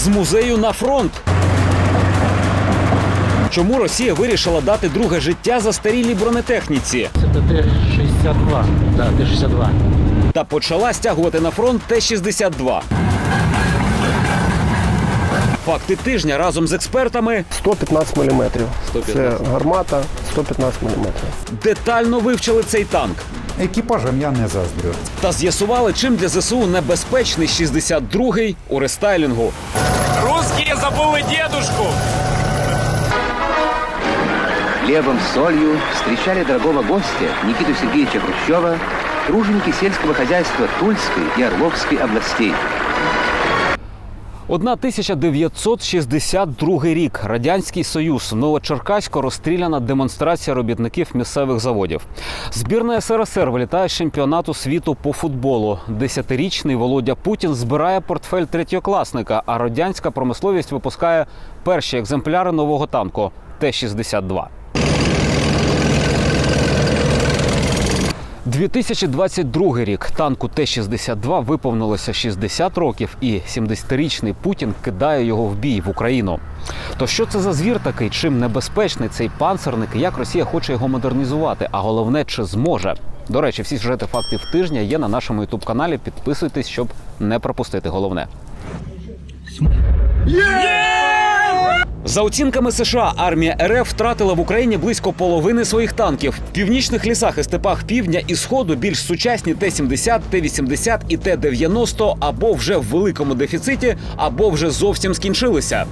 з музею на фронт. Чому Росія вирішила дати друге життя застарілій бронетехніці Это Т-62. Да, Т-62. та почала стягувати на фронт Т-62? Факти тижня разом з експертами 115 мм. 115. Це гармата 115 мм. детально вивчили цей танк Екіпажем я не заздрю. та з'ясували, чим для ЗСУ небезпечний 62-й у рестайлінгу. Русские забыли дедушку. Хлебом солью встречали дорогого гостя Никиту Сергеевича Хрущева труженики сельского хозяйства Тульской и Орловской областей. 1962 рік. Радянський Союз. В Новочеркаську розстріляна демонстрація робітників місцевих заводів. Збірна СРСР вилітає з чемпіонату світу по футболу. Десятирічний Володя Путін збирає портфель третьокласника, а радянська промисловість випускає перші екземпляри нового танку Т-62. 2022 рік танку Т-62 виповнилося 60 років, і 70-річний Путін кидає його в бій в Україну. То що це за звір такий? Чим небезпечний цей панцерник? Як Росія хоче його модернізувати? А головне, чи зможе? До речі, всі сюжети фактів тижня є на нашому ютуб каналі. Підписуйтесь, щоб не пропустити головне. За оцінками США, армія РФ втратила в Україні близько половини своїх танків. В північних лісах і степах півдня і сходу більш сучасні Т-70, Т-80 і Т-90 або вже в великому дефіциті, або вже зовсім скінчилися.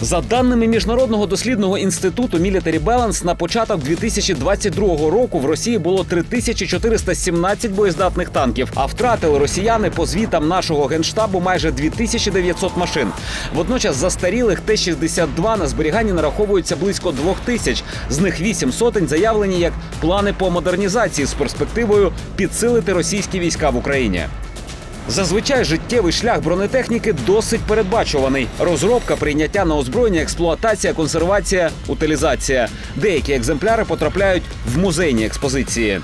За даними міжнародного дослідного інституту Military Balance, на початок 2022 року в Росії було 3417 боєздатних танків, а втратили росіяни по звітам нашого генштабу майже 2900 машин. Водночас застарілих Т-62 на зберіганні нараховується близько 2000, з них 8 сотень заявлені як плани по модернізації з перспективою підсилити російські війська в Україні. Зазвичай життєвий шлях бронетехніки досить передбачуваний: розробка, прийняття на озброєння, експлуатація, консервація, утилізація. Деякі екземпляри потрапляють в музейні експозиції.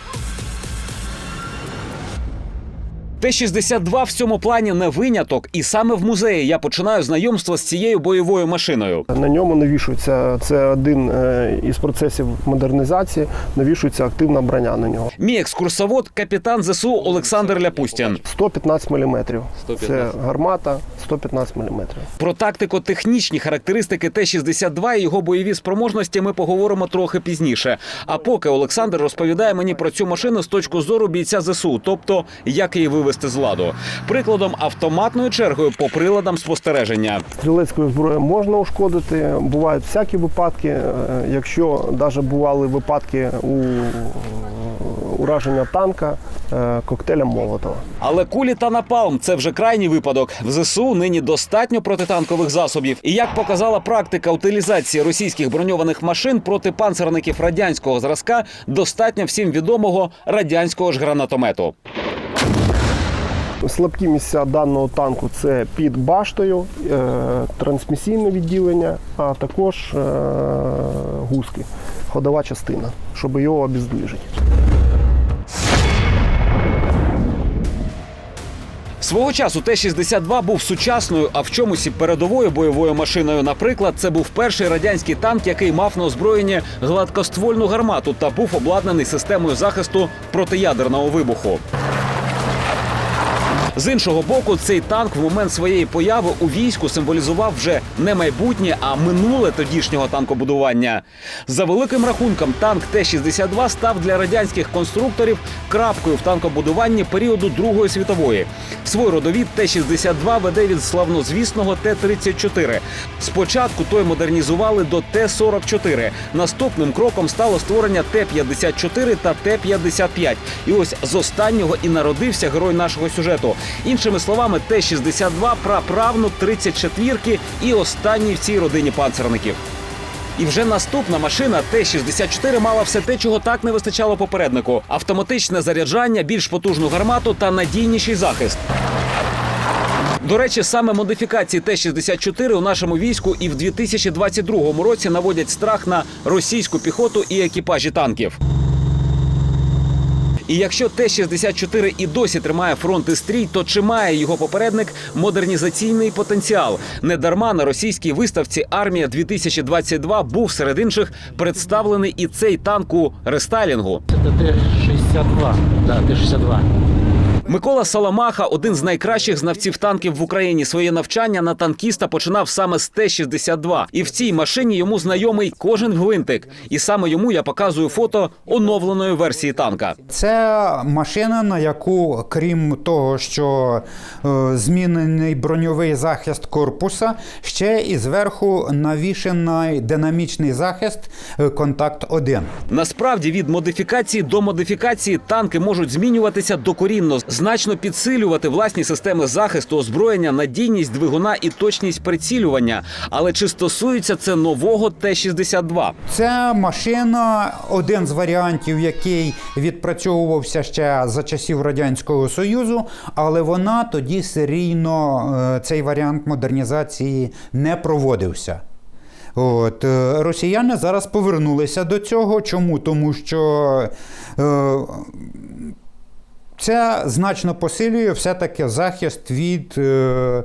Т-62 в цьому плані не виняток, і саме в музеї я починаю знайомство з цією бойовою машиною. На ньому навішується це один е, із процесів модернізації. Навішується активна броня на нього. Мій екскурсовод, капітан ЗСУ Олександр Ляпустін. 115 мм. 115. Це гармата 115 мм. Про тактико-технічні характеристики Т-62 і його бойові спроможності ми поговоримо трохи пізніше. А поки Олександр розповідає мені про цю машину з точки зору бійця ЗСУ, тобто як її вивести з ладу. Прикладом автоматною чергою по приладам спостереження. Стрілецькою зброєю можна ушкодити. Бувають всякі випадки. Е, Якщо навіть бували випадки у ураження танка е, коктейлем Молотова. Але кулі та напалм це вже крайній випадок. В ЗСУ нині достатньо протитанкових засобів. І як показала практика утилізації російських броньованих машин проти панцерників радянського зразка, достатньо всім відомого радянського ж гранатомету. Слабкі місця даного танку це під баштою, е, трансмісійне відділення, а також е, гуски, ходова частина, щоб його обездвижити. Свого часу Т-62 був сучасною, а в чомусь і передовою бойовою машиною. Наприклад, це був перший радянський танк, який мав на озброєнні гладкоствольну гармату та був обладнаний системою захисту протиядерного вибуху. З іншого боку, цей танк в момент своєї появи у війську символізував вже не майбутнє, а минуле тодішнього танкобудування. За великим рахунком, танк Т-62 став для радянських конструкторів крапкою в танкобудуванні періоду Другої світової. Свій родовід Т-62 веде від славнозвісного Т-34. Спочатку той модернізували до Т-44. Наступним кроком стало створення Т-54 та Т-55. І ось з останнього і народився герой нашого сюжету. Іншими словами, Т-62 праправнук 34-ки і останній в цій родині панцерників. І вже наступна машина Т-64 мала все те, чого так не вистачало попереднику: автоматичне заряджання, більш потужну гармату та надійніший захист. До речі, саме модифікації Т-64 у нашому війську і в 2022 році наводять страх на російську піхоту і екіпажі танків. І якщо Т-64 і досі тримає фронт і стрій, то чи має його попередник модернізаційний потенціал? Недарма на російській виставці Армія 2022 був серед інших представлений і цей танк у рестайлінгу. Це Т-62. Да, Т-62. Микола Соломаха, один з найкращих знавців танків в Україні. Своє навчання на танкіста починав саме з Т-62. І в цій машині йому знайомий кожен гвинтик. І саме йому я показую фото оновленої версії танка. Це машина, на яку, крім того, що е, змінений броньовий захист корпуса, ще і зверху навішений динамічний захист е, контакт 1 Насправді від модифікації до модифікації танки можуть змінюватися докорінно, значно підсилювати власні системи захисту, озброєння, надійність двигуна і точність прицілювання. Але чи стосується це нового Т-62? Це машина, один з варіантів, який відпрацьовувався ще за часів Радянського Союзу, але вона тоді серійно е, цей варіант модернізації не проводився. От, е, росіяни зараз повернулися до цього. Чому? Тому що е, це значно посилює все-таки захист від е,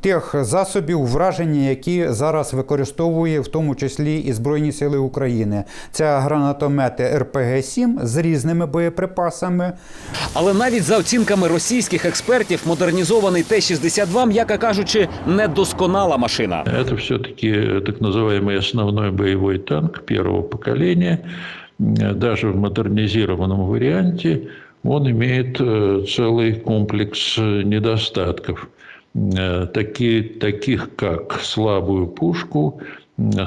тих засобів враження, які зараз використовує в тому числі і Збройні Сили України. Це гранатомети РПГ-7 з різними боєприпасами. Але навіть за оцінками російських експертів, модернізований Т-62, м'яко кажучи, недосконала машина. Это все-таки так называемый основной боевой танк первого поколения. Э, Даже в модернизированном варианте Он имеет э, целый комплекс э, недостатков, Э, таки- таких как слабую пушку,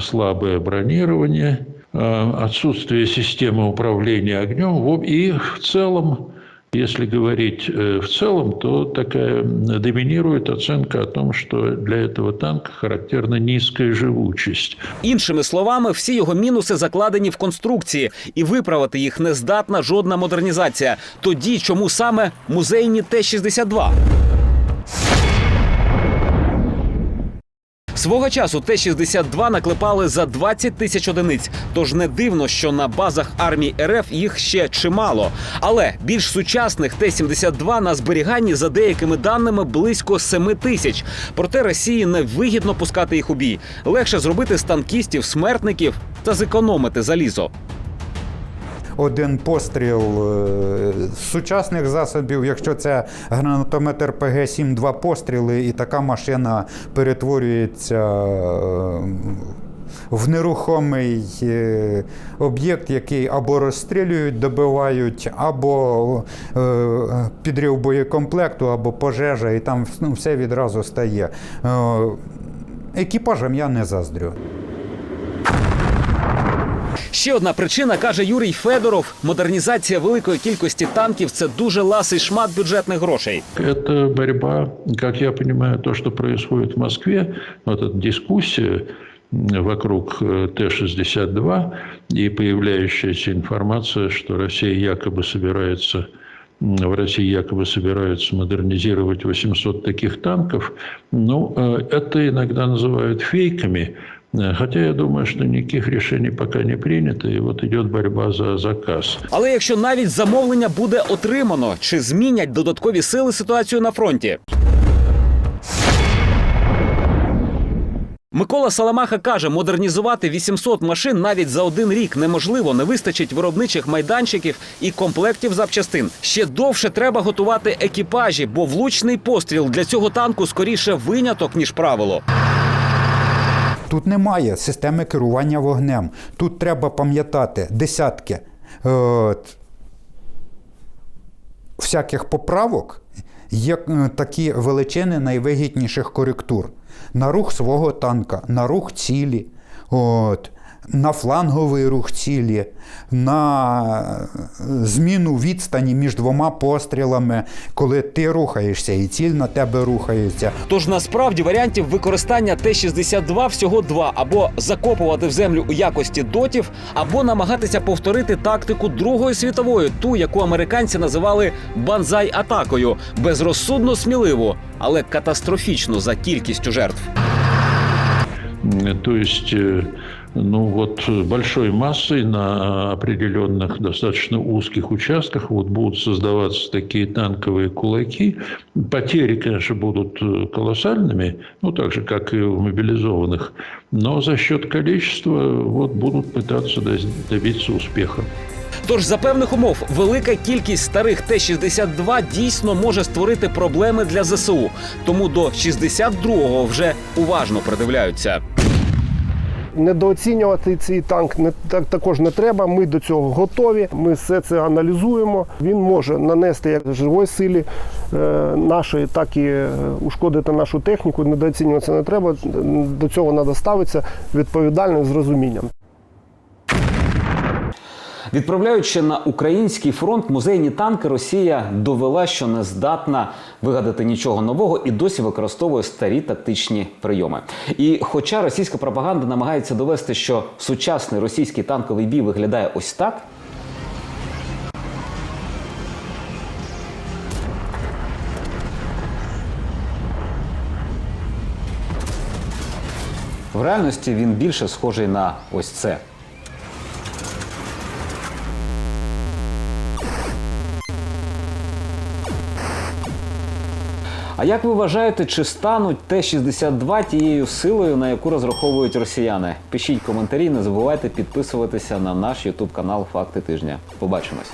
слабое бронирование, отсутствие системы управления огнем и в целом если говорить э, в целом, то такая доминирует оценка о том, что для этого танка характерна низкая живучесть. Іншими словами, всі його мінуси закладені в конструкції, і виправити їх не здатна жодна модернізація. Тоді чому саме музейні Т-62? Свого часу Т-62 наклепали за 20 тисяч одиниць. Тож не дивно, що на базах армії РФ їх ще чимало. Але більш сучасних Т-72 на зберіганні за деякими даними близько 7 тисяч. Проте Росії не вигідно пускати їх у бій. Легше зробити з танкістів смертників та зекономити залізо. Один постріл е, сучасних засобів, якщо це гранатомет РПГ-7, два постріли, і така машина перетворюється е, в нерухомий е, об'єкт, який або розстрілюють, добивають, або підрив боєкомплекту, або пожежа, і там ну, все відразу стає. Е, Екіпажам я не заздрю. Ще одна причина каже Юрій Федоров: модернізація великої кількості танків це дуже ласий шмат бюджетних грошей. Это борьба, как я понимаю, то, что происходит в Москве, вот эта дискуссия м, вокруг э, Т-62 и появляющаяся информация, что Россия якобы собирается м, в России якобы собираются модернизировать 800 таких танков. Ну, э, это иногда называют фейками. Э, Хотя я думаю, что никаких решений пока не принято, и вот идет борьба за заказ. Але якщо навіть замовлення буде отримано, чи змінять додаткові сили ситуацію на фронті? Микола Саламаха каже, модернізувати 800 машин навіть за один рік неможливо. Не вистачить виробничих майданчиків і комплектів запчастин. Ще довше треба готувати екіпажі, бо влучний постріл для цього танку скоріше виняток ніж правило. Тут немає системи керування вогнем. Тут треба пам'ятати десятки е, всяких поправок, є е, такі величини найвигідніших коректур. На рух свого танка, на рух цілі, от, на фланговий рух цілі, на е, зміну відстані між двома пострілами, коли ти рухаєшся і ціль на тебе рухається. Тож насправді варіантів використання Т-62 всього два: або закопувати в землю у якості дотів, або намагатися повторити тактику Другої світової, ту, яку американці називали банзай-атакою, безрозсудно сміливу, але катастрофічну за кількістю жертв. То есть э, ну вот большой массой на определенных достаточно узких участках вот будут создаваться такие танковые кулаки. Потери, конечно, будут э, колоссальными, ну так же, как и у мобилизованных, но за счет количества вот будут пытаться доз- добиться успеха. Тож за певних умов велика кількість старих Т-62 дійсно може створити проблеми для ЗСУ. Тому до 62-го вже уважно придивляються. Недооцінювати цей танк не так також не треба. Ми до цього готові. Ми все це аналізуємо. Він може нанести як живої силі е, нашої, так і е, ушкодити нашу техніку. Недооцінювати це не треба. До цього треба ставитися відповідально з розумінням. Відправляючи на український фронт музейні танки, Росія довела, що не здатна вигадати нічого нового і досі використовує старі тактичні прийоми. І хоча російська пропаганда намагається довести, що сучасний російський танковий бій виглядає ось так. В реальності він більше схожий на ось це. А як ви вважаєте, чи стануть Т-62 тією силою, на яку розраховують росіяни? Пишіть коментарі, не забувайте підписуватися на наш Ютуб канал Факти тижня. Побачимось.